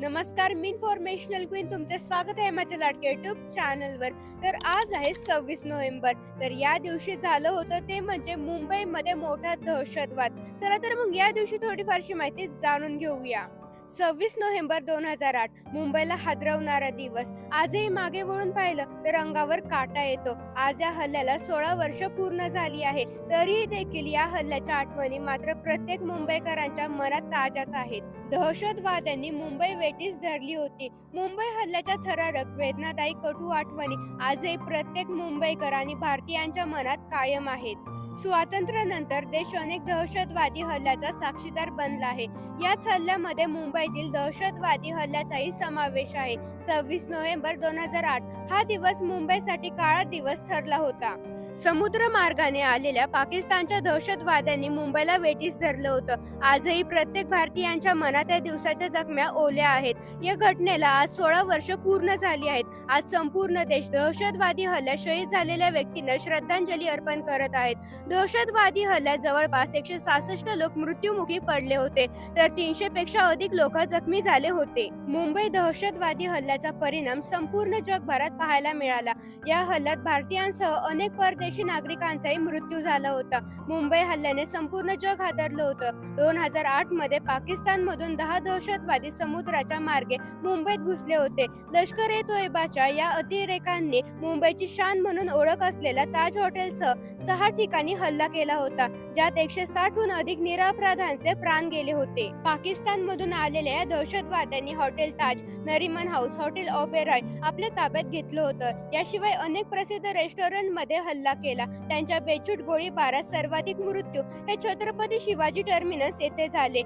नमस्कार मी informational queen तुमचे स्वागत आहे माझ्या लाडक्या युट्यूब चॅनलवर तर आज आहे सव्वीस नोव्हेंबर. तर या दिवशी झालं होतं ते म्हणजे मुंबईमध्ये मोठा दहशतवाद. चला तर मग या दिवशी थोडीफारशी माहिती जाणून घेऊया. सव्वीस नोव्हेंबर दोन हजार आठ मुंबईला हादरवणारा दिवस. आजही मागे वळून पाहिलं तर अंगावर काटा येतो. आज या हल्ल्याला सोळा वर्ष पूर्ण झाली आहे. तरीही देखील या हल्ल्याच्या आठवणी मात्र प्रत्येक मुंबईकरांच्या मनात ताज्याच आहेत. दहशतवाद्यांनी मुंबई वेटीस धरली होती. मुंबई हल्ल्याच्या थरारक वेदनादायी कटू आठवणी आजही प्रत्येक मुंबईकर आणि भारतीयांच्या मनात कायम आहेत. स्वातंत्र्यानंतर देश अनेक दहशतवादी हल्ल्याचा साक्षीदार बनला आहे. याच हल्ल्यामध्ये मुंबईतील दहशतवादी हल्ल्याचाही समावेश आहे. सव्वीस नोव्हेंबर दोन हजार आठ हा दिवस मुंबईसाठी काळा दिवस ठरला होता. समुद्र मार्गाने आलेल्या पाकिस्तानच्या दहशतवाद्यांनी मुंबईला वेठीस धरलं होतं. आजही प्रत्येक भारतीयांच्या मनात या दिवसाच्या जखम्या ओल्या आहेत. या घटनेला आज सोळा वर्ष पूर्ण झाली आहेत. आज संपूर्ण देश दहशतवादी हल्ल्यात शहीद झालेल्या व्यक्तींना श्रद्धांजली अर्पण करत आहेत. दहशतवादी हल्ल्यात जवळपास एकशे सहासष्ट लोक मृत्युमुखी पडले होते तर तीनशे पेक्षा अधिक लोक जखमी झाले होते. मुंबई दहशतवादी हल्ल्याचा परिणाम संपूर्ण जगभरात पाहायला मिळाला. या हल्ल्यात भारतीयांसह अनेक परदेश नागरिकांचाही मृत्यू झाला होता. मुंबई हल्ल्याने संपूर्ण जग हादरलं होतं. दोन हजार आठमध्ये पाकिस्तान मधून दहा दहशतवादी समुद्राच्या मार्गे मुंबईत घुसले होते. लष्कर ए तोयबाच्या या अतिरेकांनी मुंबईची शान म्हणून ओळख असलेल्या ताज हॉटेलसह सहा ठिकाणी हल्ला केला होता ज्यात एकशे साठहून अधिक निरापराधांचे प्राण गेले होते. पाकिस्तान मधून आलेल्या या दहशतवाद्यांनी hotel Taj Nariman House hotel Oberoi आपल्या ताब्यात घेतलं होतं. याशिवाय अनेक प्रसिद्ध रेस्टॉरंटमध्ये हल्ला केला. त्यांच्या बेछूट गोळीबारात सर्वाधिक मृत्यू. हे छत्रपती शिवाजी टर्मिनस येथे झाले.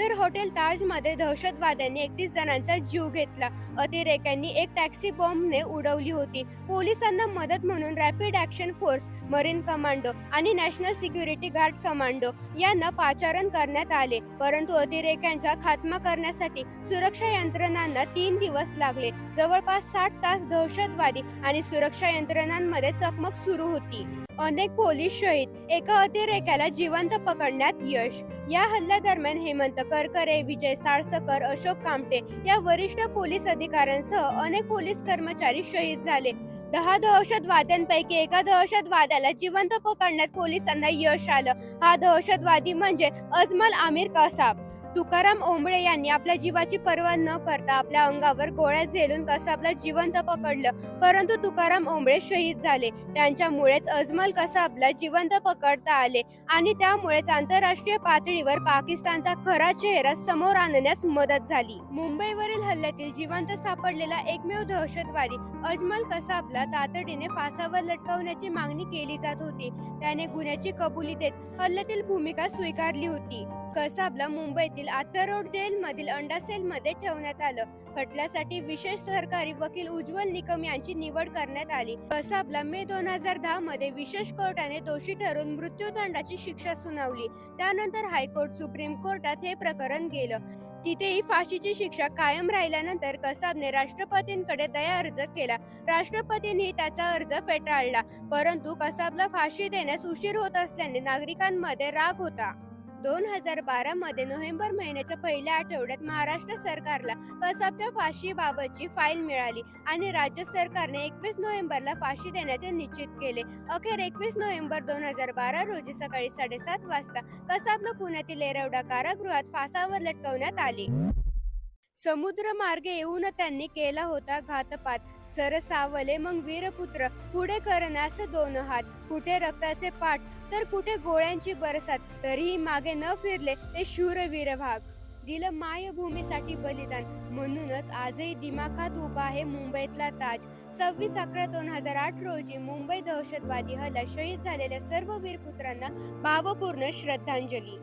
तर हॉटेल ताजमध्ये दहशतवाद्यांनी एकतीस जणांचा जीव घेतला. अतिरेक्यांनी एक टॅक्सी बॉम्बने उडवली होती. पोलिसांना मदत म्हणून rapid action force marine commando आणि नॅशनल सिक्युरिटी गार्ड कमांडो यांना पाचारण करण्यात आले. परंतु अतिरेक्यांचा खात्मा करण्यासाठी सुरक्षा यंत्रणांना तीन दिवस लागले. जवळपास साठ तास दहशतवादी आणि सुरक्षा यंत्रणांमध्ये चकमक सुरू होती. अनेक पोलीस शहीद एका अतिरेक्याला जिवंत पकडण्यात यश. या हल्ल्यादरम्यान हेमंत करकरे विजय साळसकर अशोक कामटे या वरिष्ठ पोलीस अधिकाऱ्यांसह अनेक पोलीस कर्मचारी शहीद झाले. दहा दहशतवाद्यांपैकी एका दहशतवाद्याला जिवंत पकडण्यात पोलिसांना यश आलं. हा दहशतवादी म्हणजे अजमल आमिर कसाब. तुकाराम ओंबळे यांनी आपल्या जीवाची पर्वा न करता आपल्या अंगावर गोळ्या झेलून कसाबला जिवंत पकडलं? परंतु तुकाराम ओंबळे शहीद झाले. त्यांच्यामुळेच अजमल कसाबला जिवंत पकडता आले आणि त्यामुळेच आंतरराष्ट्रीय पातळीवर पाकिस्तानचा खरा चेहरा समोर आणण्यास मदत झाली. मुंबईवरील हल्ल्यातील जिवंत सापडलेला एकमेव दहशतवादी अजमल कसाबला तातडीने फासावर लटकवण्याची मागणी केली जात होती. त्याने गुन्ह्याची कबुली देत हल्ल्यातील भूमिका स्वीकारली होती. कसाबला मुंबईतील आत्ता रोड जेल मधील अंडा सेल मध्ये ठेवण्यात आलं. खटल्यासाठी विशेष सरकारी वकील उज्ज्वल निकम यांची निवड करण्यात आली. कसाबला मे दोन हजार दहा मध्ये विशेष कोर्टाने दोषी ठरवून मृत्यूदंडाची शिक्षा सुनावली. त्यानंतर हायकोर्ट सुप्रीम कोर्टात हे प्रकरण गेलं. तिथेही फाशीची शिक्षा कायम राहिल्यानंतर कसाबने राष्ट्रपतींकडे दया अर्ज केला. राष्ट्रपतींनी त्याचा अर्ज फेटाळला परंतु कसाबला फाशी देण्यास उशीर होत असल्याने नागरिकांमध्ये राग होता. दोन हजार बारा मध्ये नोव्हेंबर महिन्याच्या पहिल्या आठवड्यात महाराष्ट्र सरकारला कसाबच्या फाशीबाबतची फाईल मिळाली आणि राज्य सरकारने एकवीस नोव्हेंबरला फाशी देण्याचे निश्चित केले. अखेर एकवीस नोव्हेंबर दोन हजार बारा रोजी सकाळी साडेसात वाजता कसाबला पुण्यातील एरवडा कारागृहात फासावर लटकवण्यात आले. समुद्र मार्गे येऊन त्यांनी केला होता घातपात. सरसावले मग वीरपुत्र पुढे करण्यास दोन हात. कुठे रक्ताचे पाठ तर कुठे गोळ्यांची बरसात तरीही मागे न फिरले ते शूरवीर भाग दिलं मायभूमीसाठी बलिदान म्हणूनच आजही दिमाखात उभा आहे मुंबईतला ताज. सव्वीस अकरा दोन हजार आठ रोजी मुंबई दहशतवादी हल्ला शहीद झालेल्या सर्व वीरपुत्रांना भावपूर्ण श्रद्धांजली.